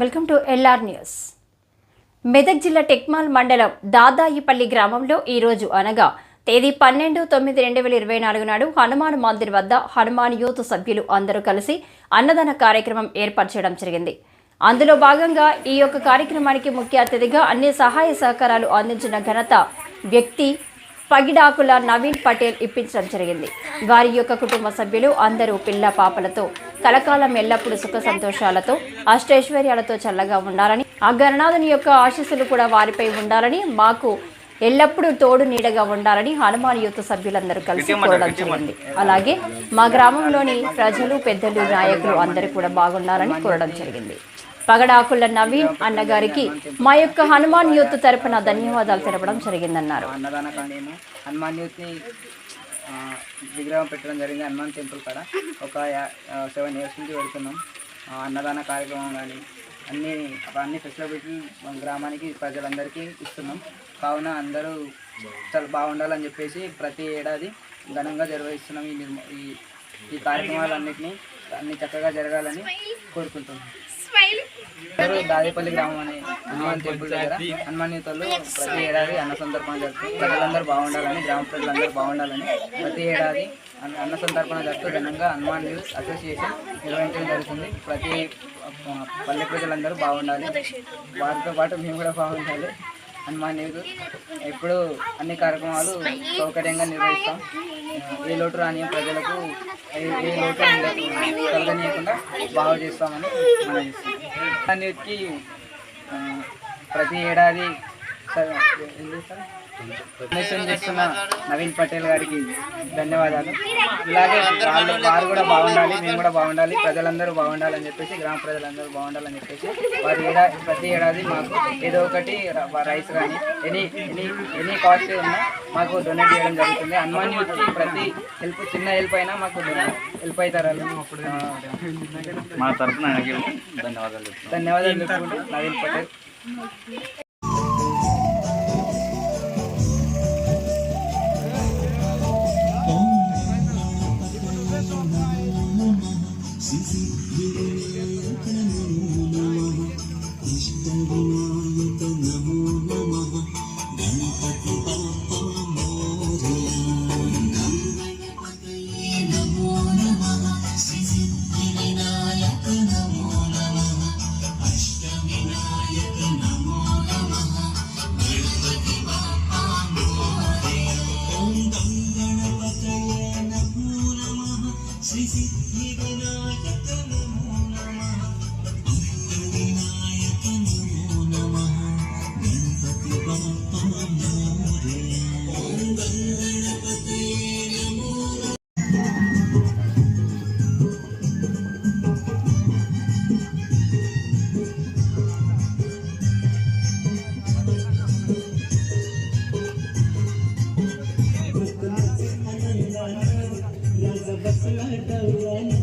Welcome to LR news. Medak జిల్లా టెక్మాల్ మండలం దాదాయిపల్లి గ్రామంలో ఈరోజు అనగా తేదీ పన్నెండు తొమ్మిది రెండు వేల ఇరవై నాలుగు నాడు హనుమాన్ మందిర్ వద్ద హనుమాన్ యూత్ సభ్యులు అందరూ కలిసి అన్నదాన కార్యక్రమం ఏర్పరచడం జరిగింది. అందులో భాగంగా ఈ యొక్క కార్యక్రమానికి ముఖ్య అతిథిగా అన్ని సహాయ సహకారాలు అందించిన ఘనత వ్యక్తి పగిడాకుల నవీన్ పటేల్ ఇప్పించడం జరిగింది. వారి యొక్క కుటుంబ సభ్యులు అందరూ పిల్ల పాపలతో కలకాలం ఎల్లప్పుడూ సుఖ సంతోషాలతో అష్టైశ్వర్యాలతో చల్లగా ఉండాలని ఆ గణనాథుని యొక్క ఆశీస్సులు కూడా వారిపై ఉండాలని మాకు ఎల్లప్పుడూ తోడు నీడగా ఉండాలని హనుమాన్ యూత్ సభ్యులందరూ కలిసి కోరడం జరిగింది. అలాగే మా గ్రామంలోని ప్రజలు పెద్దలు నాయకులు అందరూ కూడా బాగుండాలని కోరడం జరిగింది. పగడాకుల నవీన్ అన్నగారికి మా యొక్క హనుమాన్ యూత్ తరపున ధన్యవాదాలు తెలపడం జరిగిందన్నారు. విగ్రహం పెట్టడం జరిగింది. హనుమాన్ టెంపుల్ కాడ ఒక సెవెన్ ఇయర్స్ నుంచి వెళ్తున్నాం. అన్నదాన కార్యక్రమం కానీ అన్ని అన్ని ఫెసిలిటీలు మన గ్రామానికి ప్రజలందరికీ ఇస్తున్నాం. కావున అందరూ చాలా బాగుండాలని చెప్పేసి ప్రతి ఏడాది ఘనంగా నిర్వహిస్తున్నాం ఈ నిర్మ ఈ ఈ కార్యక్రమాలన్నింటినీ. అన్ని చక్కగా జరగాలని కోరుకుంటున్నాం. దాదేపల్లి గ్రామం అనే హనుమాన్ టెంపుల్ దగ్గర హనుమాన్యతలు ప్రతి ఏడాది అన్న సందర్భం జరుపుతూ ప్రజలందరూ బాగుండాలని గ్రామ ప్రజలందరూ బాగుండాలని ప్రతి ఏడాది అన్న- అన్న జరుపుతూ ఘనంగా హనుమాన్ యూత్ అసోసియేషన్ నిర్వహించడం జరుగుతుంది. ప్రతి పల్లె ప్రజలందరూ బాగుండాలి. వారితో పాటు మేము కూడా బాగుండాలి. హనుమాన్ నీరు ఎప్పుడు అన్ని కార్యక్రమాలు సౌకర్యంగా నిర్వహిస్తాం. ఏ లోటు రాని ప్రజలకు ఏ లోటు కలగనీయకుండా బాగా చేస్తామని మనం ఇస్తాం అన్నిటికీ ప్రతి ఏడాది సార్ ఏం చేస్తారు? డొనేషన్ చేస్తున్న నవీన్ పటేల్ గారికి ధన్యవాదాలు. ఇలాగే వాళ్ళు వారు కూడా బాగుండాలి మేము కూడా బాగుండాలి ప్రజలందరూ బాగుండాలని చెప్పేసి గ్రామ ప్రజలందరూ బాగుండాలని చెప్పేసి వారు ఏడాది ప్రతి ఏడాది మాకు ఏదో ఒకటి రైస్ కానీ ఎనీ ఎనీ ఎనీ కాస్ట్ ఉన్నా మాకు డొనేట్ చేయడం జరుగుతుంది. హనుమాన్ యూత్కి ప్రతి హెల్ప్ చిన్న హెల్ప్ అయినా మాకు హెల్ప్ అవుతారు మా తరఫున ధన్యవాదాలు ధన్యవాదాలు నవీన్ పటేల్. గణపతి ಸಿದ್ಧಿವಿನಾಯಕ ನಮೋ I Like the one